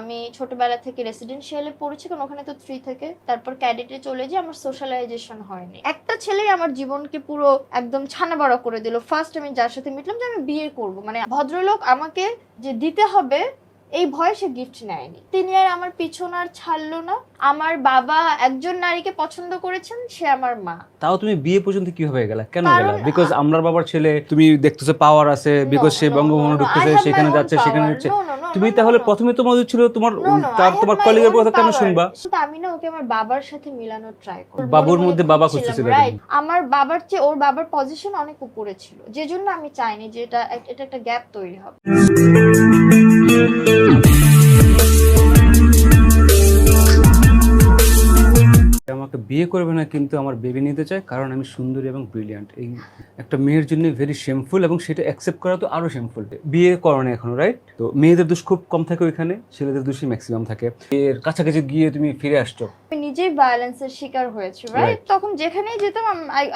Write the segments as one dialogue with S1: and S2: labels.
S1: আমি ছোটবেলা থেকে রেসিডেন্সিয়ালে পড়েছি, কারণ ওখানে তো থ্রি থেকে। তারপর ক্যাডেটে চলে যাই আমার সোশ্যালাইজেশন হয়নি। একটা ছেলেই আমার জীবনকে পুরো একদম ছানা বড় করে দিল। ফার্স্ট আমি যার সাথে মিটলাম যে আমি বিয়ে করব। মানে ভদ্রলোক আমাকে যে দিতে হবে, এই ভয়ে সে গিফট নেয়নি। তিনি আর আমার পিছন আর ছাড়লো না। আমার বাবা একজন নারীকে পছন্দ করেছেন সে আমার মা।
S2: তাও তুমি বিয়ে পর্যন্ত কীভাবে গেলা? কেন গেলা? বিকজ আমরার বাবার ছেলে তুমি দেখতেছো পাওয়ার আছে বিকজ সে বঙ্গভবনে ঢুকতেছে সেখানে যাচ্ছে সেখানে
S1: no,
S2: তুমি তাহলে প্রথমে তোমার উচিত ছিল তোমার তার তোমার কলিগের কথা কেন. শুনবা?
S1: আমি না ওকে আমার বাবার সাথে মিলানোর ট্রাই করি
S2: বাবুর মধ্যে বাবা খুঁজতেছিল
S1: আমার বাবার চেয়ে ওর বাবার পজিশন অনেক উপরে ছিল। যে জন্য আমি চাইনি যে এটা এটা একটা গ্যাপ তৈরি হবে।
S2: বিয়ে করবে না কিন্তু আমার বেবি নিতে চায় কারণ আমি সুন্দরী এবং ব্রিলিয়ান্ট এই একটা মেয়ের জন্য ভেরি শেমফুল এবং সেটা অ্যাকসেপ্ট করা তো আরও শেমফুল বিয়ে করণে এখনও রাইট তো মেয়েদের দোষ খুব কম থাকে ওইখানে ছেলেদের দোষই ম্যাক্সিমাম থাকে। এর কাছাকাছি গিয়ে তুমি ফিরে আসছো।
S1: আমি নিজেই ভায়োলেন্সের শিকার হয়েছি রাইট তখন যেখানেই যেতাম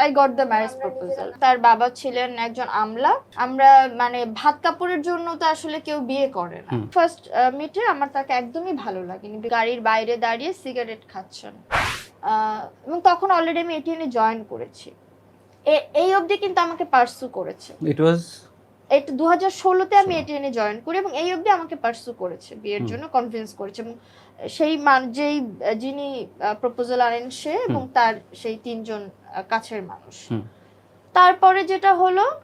S1: I got the marriage proposal তার বাবা ছিলেন একজন আমলা। আমরা মানে ভাত কাপড়ের জন্য তো আসলে কেউ বিয়ে করে না। ফার্স্ট মিটে আমার তাকে একদমই ভালো লাগেনি। গাড়ির বাইরে দাঁড়িয়ে সিগারেট খাচ্ছেন। এবং তখন অলরেডি আমি এটিএনে জয়েন করেছি। এ- এই অবধি কিন্তু আমাকে পার্সু করেছে।
S2: ইট ওয়াজ
S1: এটা দু হাজার ষোলোতে আমি এটিএনে জয়েন করি এবং এই অবধি আমাকে পার্সু করেছে বিয়ের। জন্য কনভিন্স করেছে। এবং সেই মান যেই যিনি প্রপোজাল আনেন সে এবং তার সেই তিনজন কাছের মানুষ। তারপরে যেটা হলো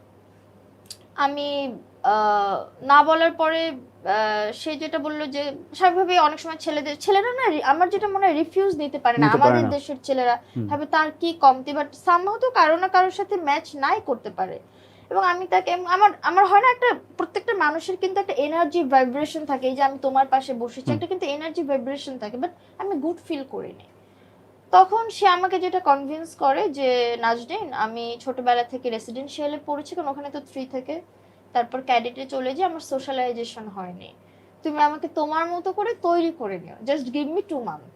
S1: আমি আহ, না বলার পরে সে যেটা বলল যে স্বাভাবিকভাবে অনেক সময় ছেলেদের ছেলেরা না আমার যেটা মনে হয় রিফিউজ নিতে পারে না। আমাদের দেশের ছেলেরা। ভাবে তার কি কমতি বাট সামহাও তো কারও না কারোর সাথে ম্যাচ নাই করতে পারে। এবং আমি তাকে আমার আমার হয় না একটা প্রত্যেকটা মানুষের কিন্তু একটা এনার্জি ভাইব্রেশন থাকে এই যে আমি তোমার পাশে বসেছি একটা কিন্তু এনার্জি ভাইব্রেশন থাকে বাট আমি গুড ফিল করি করিনি তখন সে আমাকে যেটা কনভিন্স করে যে নাজরিন আমি ছোটবেলা থেকে রেসিডেন্সিয়ালে পড়েছি কারণ ওখানে তো থ্রি থেকে। তারপর ক্যাডেটে চলে যাই আমার সোশ্যালাইজেশন হয়নি। তুমি আমাকে তোমার মতো করে তৈরি করে নিও। Just give me two month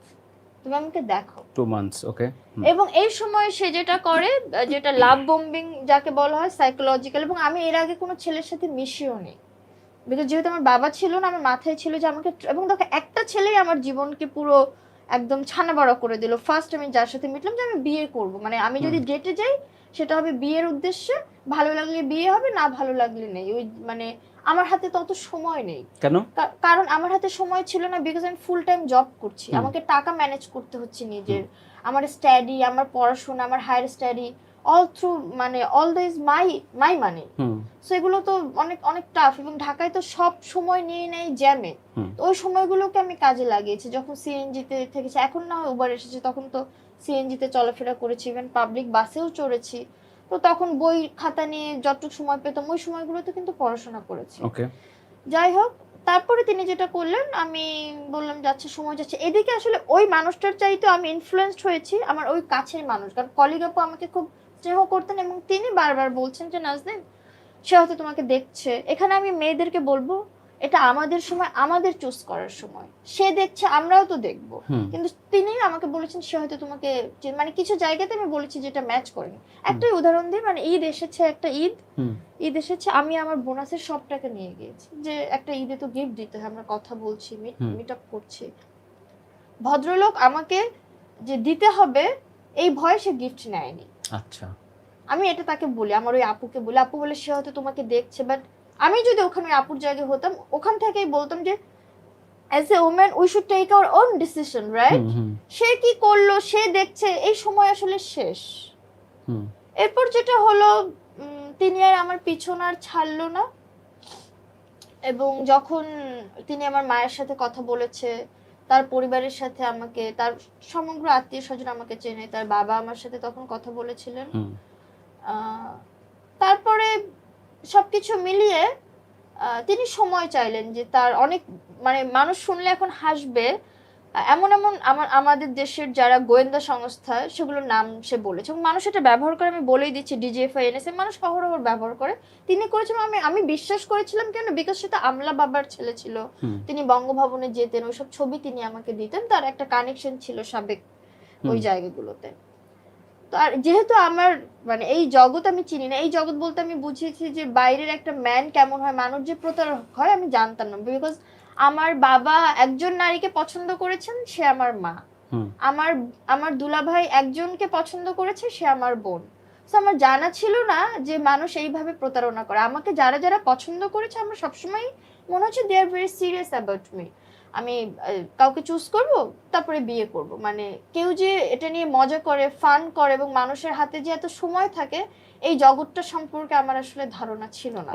S1: তুমি আমাকে দেখো।
S2: টু মান্থস ওকে
S1: এবং এই সময় সে যেটা করে যেটা লাভ বম্বিং যাকে বলা হয় সাইকোলজিক্যাল এবং আমি এর আগে কোনো ছেলের সাথে মিশিও নেই বিকজ যেহেতু আমার বাবা ছিল না আমার মাথায় ছিল যে আমাকে এবং দেখো একটা ছেলেই আমার জীবনকে পুরো একদম ছানা বড় করে দিল। ফার্স্ট আমি যার সাথে মিটলাম যে আমি বিয়ে করব। মানে আমি যদি ডেটে যাই সেটা হবে বিয়ের উদ্দেশ্যে ভালো লাগলে বিয়ে হবে না ভালো লাগলে নেই। ওই মানে আমার হাতে তত সময় নেই।
S2: কেন?
S1: কারণ আমার হাতে সময় ছিল না বিকজ আমি ফুল টাইম জব করছি। আমাকে টাকা ম্যানেজ করতে হচ্ছে নিজের। আমার স্টাডি আমার পড়াশোনা আমার হায়ার স্টাডি অল থ্রু মানে all the is my my money so এগুলো তো অনেক অনেক টাফ এবং ঢাকায় তো সব সময় নিয়ে নেয় জ্যামে তো ওই সময়গুলোকে আমি কাজে লাগিয়েছি। যখন সিএনজিতে থেকেছি এখন না হয় উবার এসেছে তখন তো সিএনজিতে চলাফেরা করেছি ইভেন পাবলিক বাসেও চড়েছি। তো তখন বই খাতা নিয়ে যতটুকু সময় পেতাম ওই সময়গুলোতে কিন্তু পড়াশোনা করেছি।
S2: ওকে
S1: যাই হোক তারপরে তিনি যেটা করলেন আমি বললাম যাচ্ছে সময় যাচ্ছে। এদিকে আসলে ওই মানুষটার চাইতে আমি ইনফ্লুয়েসড হয়েছি আমার ওই কাছের মানুষ। কারণ কলিগ আপু আমাকে খুব স্নেহ করতেন এবং তিনি বারবার বলছেন যে নাজদিন সে হয়তো তোমাকে দেখছে। এখানে আমি মেয়েদেরকে বলব এটা আমাদের সময় আমাদের চুজ করার সময়। সে দেখছে আমরাও তো দেখব। কিন্তু তিনি আমাকে বলেছেন সে হয়তো তোমাকে মানে কিছু জায়গাতে আমি বলেছি যেটা ম্যাচ করেনি। একটাই উদাহরণ দিই মানে ঈদ এসেছে একটা ঈদ। ঈদ এসেছে আমি আমার বোনাসের সব টাকা নিয়ে গিয়েছি। যে একটা ঈদে তো গিফট দিতে হয় আমরা কথা বলছি মিট আপ করছি। ভদ্রলোক আমাকে যে দিতে হবে এই ভয়ে সে গিফট নেয়নি।
S2: আচ্ছা।
S1: আমি এটা তাকে বলি আমার ওই আপুকে বলি আপু বলে সে হয়তো তোমাকে দেখছে বাট আমি যদি ওখানে আপুর জায়গায় হতাম ওখান থেকেই বলতাম যে as a woman we should take our own decision right সে কি করল সে দেখছে এই সময় আসলে শেষ। এরপর যেটা হলো তিনি আর আমার পিছন আর ছাড়লো না। এবং যখন তিনি আমার মায়ের সাথে কথা বলেছে তার পরিবারের সাথে আমাকে তার সমগ্র আত্মীয় স্বজন আমাকে চেনে তার বাবা আমার সাথে তখন কথা বলেছিলেন।
S2: হুম।
S1: তারপরে সবকিছু মিলিয়ে তিনি সময় চাইলেন যে তার অনেক মানে মানুষ শুনলে এখন হাসবে। এমন এমন আমার আমাদের দেশের যারা গোয়েন্দা সংস্থা সেগুলোর নাম সে বলেছে। এবং মানুষ এটা ব্যবহার করে আমি বলেই দিচ্ছি ডিজিএফআই এনএসএ মানুষ অহরহ ব্যবহার করে। তিনি করেছিলেন আমি আমি বিশ্বাস করেছিলাম কেন? বিকজ সেটা আমলা বাবার ছেলে ছিল। তিনি বঙ্গভবনে যেতেন ওইসব ছবি তিনি আমাকে দিতেন। তার একটা কানেকশন ছিল সাবেক ওই জায়গাগুলোতে। তো আর যেহেতু আমার মানে এই জগৎ আমি চিনি না এই জগৎ বলতে আমি বুঝিয়েছি যে বাইরের একটা ম্যান কেমন হয় মানুষ যে প্রতারক হয় আমি জানতাম না। বিকজ আমার বাবা একজন নারীকে পছন্দ করেছেন সে আমার মা। আমার আমার দুলাভাই একজনকে পছন্দ করেছে সে আমার বোন। আমার জানা ছিল না যে মানুষ এইভাবে প্রতারণা করে। আমাকে যারা যারা পছন্দ করেছে আমার সবসময় মনে হচ্ছে they are very serious about me আমি কাউকে চুজ করব, তারপরে বিয়ে করব। মানে কেউ যে এটা নিয়ে মজা করে ফান করে এবং মানুষের হাতে যে এত সময় থাকে, এই জগৎটা সম্পর্কে আমার আসলে ধারণা ছিল না।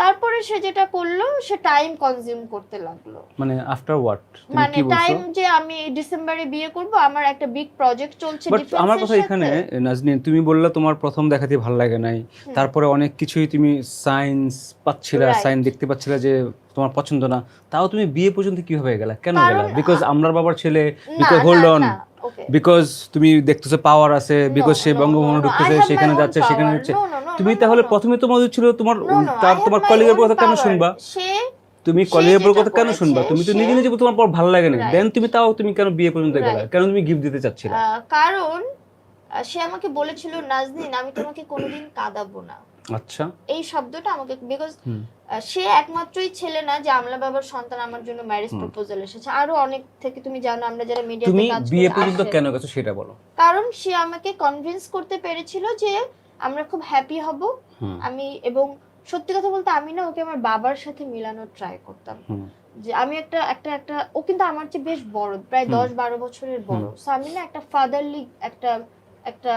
S1: তারপরে সে যেটা করল সে টাইম কনজিউম করতে লাগল।
S2: মানে আফটার হোয়াট
S1: মানে টাইম যে আমি ডিসেম্বরে বিয়ে করব আমার একটা বিগ প্রজেক্ট চলছে
S2: বাট আমার কথা এখানে নাজনীন তুমি বললে তোমার প্রথম দেখাতে ভালো লাগে নাই। তারপরে অনেক কিছুই তুমি সায়েন্স পাচ্ছিলা. সাইন দেখতে পাচ্ছিলা যে তোমার পছন্দ না। তাও তুমি বিয়ে পর্যন্ত কীভাবে গেলা? কেন গেলা? বিকজ আমরার বাবার ছেলে বিকজ হোল্ড অন. বিকজ তুমি দেখতেছো পাওয়ার আছে বিকজ সে বঙ্গভবনে ঢুকতেছে সেখানে যাচ্ছে সেখানে
S1: no,
S2: তুমি তাহলে. প্রথমে তোমার ছিল তোমার তার তোমার কলিগের কথা কেন শুনবা? তুমি কলিগের
S1: যেটা
S2: কথা কেন শুনবা? তুমি তো নিজে নিজে তোমার পর ভালো লাগে না দেন তুমি তাও তুমি কেন বিয়ে পর্যন্ত গেলা. কেন তুমি গিফট দিতে চাচ্ছিলা?
S1: কারণ সে আমাকে বলেছিল নাজনীন আমি তোমাকে কোনোদিন কাঁদাবো না।
S2: আচ্ছা।
S1: এই শব্দটা আমাকে বিকজ সে একমাত্রই ছেলে না যে আমলা বাবার সন্তান আমার জন্য ম্যারেজ প্রপোজাল এসেছে। আরও অনেক থেকে তুমি জানো আমরা যারা মিডিয়াতে কাজ
S2: বিয়ে পর্যন্ত কেন গেছো সেটা বলো।
S1: কারণ সে আমাকে কনভিন্স করতে পেরেছিল যে আমরা খুব হ্যাপি হব। আমি এবং সত্যি কথা বলতে আমি না ওকে আমার বাবার সাথে মিলানোর ট্রাই করতাম। যে আমি একটা একটা একটা ও কিন্তু আমার চেয়ে বেশ বড় প্রায় দশ বারো বছরের বড়। সো আমি না একটা ফাদারলি একটা একটা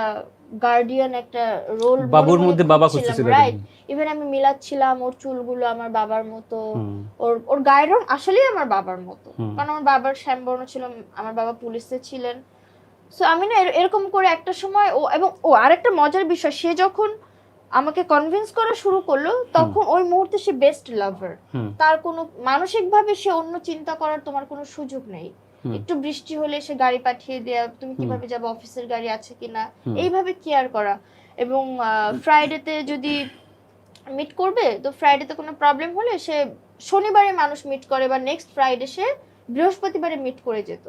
S1: গার্ডিয়ান একটা রোল
S2: বাবুর মধ্যে বাবা খুঁজতেছিল
S1: রাইট ইভেন আমি মিলাচ্ছিলাম ওর চুলগুলো আমার বাবার মতো ওর ওর গায়ের রং আসলেই আমার বাবার মতো। কারণ আমার বাবার শ্যামবর্ণ ছিল আমার বাবা পুলিশে ছিলেন। সো আমি না এরকম করে একটা সময় ও এবং ও আরেকটা মজার বিষয় সে যখন আমাকে কনভিন্স করা শুরু করল তখন ওই মুহূর্তে সে বেস্ট লাভার তার কোনো মানসিকভাবে সে অন্য চিন্তা করার তোমার কোনো সুযোগ নেই। একটু বৃষ্টি হলে সে গাড়ি পাঠিয়ে দেয়া তুমি কীভাবে যাবে অফিসের গাড়ি আছে কিনা এইভাবে কেয়ার করা। এবং ফ্রাইডেতে যদি মিট করবে তো ফ্রাইডেতে কোনো প্রবলেম হলে সে শনিবারে মানুষ মিট করে বা নেক্সট ফ্রাইডে সে বৃহস্পতিবারে মিট করে যেত।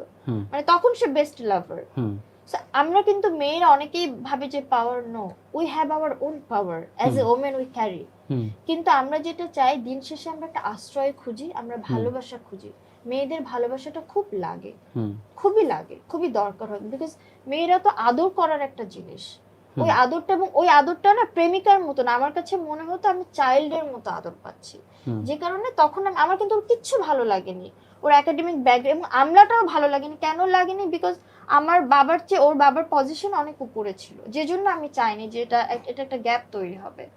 S1: মানে তখন সে বেস্ট লাভার আমরা কিন্তু মেয়েরা অনেকেই ভাবে যে power no we have our own power as a women we carry কিন্তু আমরা যেটা চাই দিন শেষে আমরা একটা আশ্রয় খুঁজি আমরা ভালোবাসা খুঁজি। মেয়েদের ভালোবাসাটা খুব লাগে। খুবই লাগে খুবই দরকার হয়। বিকজ মেয়েরা তো আদর করার একটা জিনিস। ওই আদরটা এবং ওই আদরটা না প্রেমিকার মতো না আমার কাছে মনে হতো আমি চাইল্ডের মতো আদর পাচ্ছি। যে কারণে তখন আমি- আমার কিন্তু ওর কিচ্ছু ভালো লাগেনি। ওর একাডেমিক ব্যাকগ্রাউন্ড এবং আমলাটাও ভালো লাগেনি। কেন লাগেনি? বিকজ আমার বাবার চেয়ে ওর বাবার পজিশন অনেক উপরে ছিল। যে জন্য আমি চাইনি যে এটা এটা একটা গ্যাপ তৈরি হবে।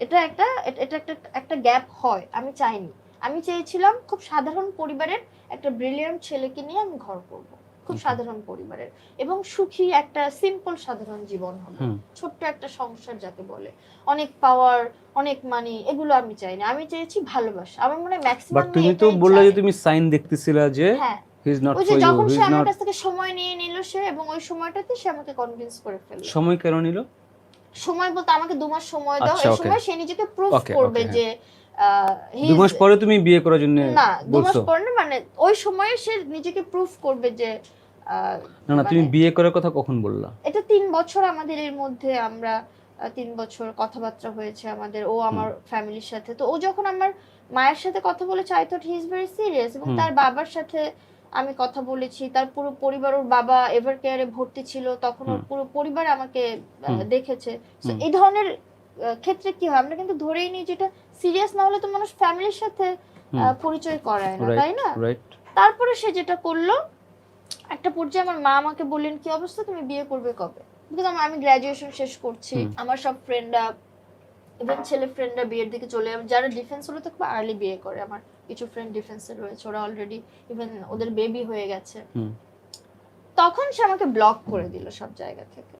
S1: এটা একটা এটা একটা একটা গ্যাপ হয়। আমি চাইনি। আমি চেয়েছিলাম খুব সাধারণ পরিবারের একটা ব্রিলিয়ান্ট ছেলেকে নিয়ে আমি ঘর করব। খুব সাধারণ পরিবারের। এবং সুখী একটা সিম্পল সাধারণ জীবন হবে। ছোট্ট একটা সংসার যাকে বলে। অনেক পাওয়ার অনেক মানি এগুলো আমি চাইনি। আমি চেয়েছি ভালোবাসা। আমার মনে হয়
S2: বাট
S1: ম্যাক্সিমাম
S2: তুমি তো বললে যে তুমি সাইন দেখতেছিলা যে
S1: হ্যাঁ। যখন সে আমার কাছ থেকে সময় নিয়ে নিল সে এবং ওই সময়টাতে সে আমাকে কনভিন্স করে ফেলল।
S2: সময় কেন নিল?
S1: সময় বলতে আমাকে দু মাস সময় দাও।
S2: আচ্ছা,
S1: এই সময় সে নিজেকে প্রুফ করবে যে
S2: মাস পরে তুমি বিয়ে করার জন্য
S1: না মাস পর না মানে ওই সময়ে সে নিজেকে প্রুফ করবে যে
S2: না না তুমি
S1: মানে-
S2: বিয়ে করার কথা কখন বললা?
S1: এটা তিন বছর আমাদের এর মধ্যে আমরা তিন বছর কথাবার্তা হয়েছে আমাদের ও আমার ফ্যামিলির সাথে। তো ও যখন আমার মায়ের সাথে কথা বলেছে I thought he is very serious এবং তার বাবার সাথে আমি কথা বলেছি তার পুরো পরিবার ওর বাবা এভার কেয়ারে ভর্তি ছিল তখন ওর পুরো পরিবার আমাকে দেখেছে। এই ধরনের ক্ষেত্রে কি হয়? আমরা কিন্তু ধরেই নিই যেটা সিরিয়াস না হলে তো মানুষ ফ্যামিলির সাথে পরিচয় করায় না তাই না? তারপরে সে যেটা করল একটা পর্যায়ে আমার মা আমাকে বললেন কি অবস্থা? তুমি বিয়ে করবে কবে? বিকজ আমি গ্রাজুয়েশন শেষ করছি আমার সব ফ্রেন্ডরা ইভেন ছেলে ফ্রেন্ডরা বিয়ের দিকে চলে যাবে। যারা ডিফেন্স হলো তো খুব আর্লি বিয়ে করে আমার কিছু ফ্রেন্ড ডিফেন্সে রয়েছে ওরা অলরেডি ইভেন ওদের বেবি হয়ে গেছে। তখন সে আমাকে ব্লক করে দিল সব জায়গা থেকে।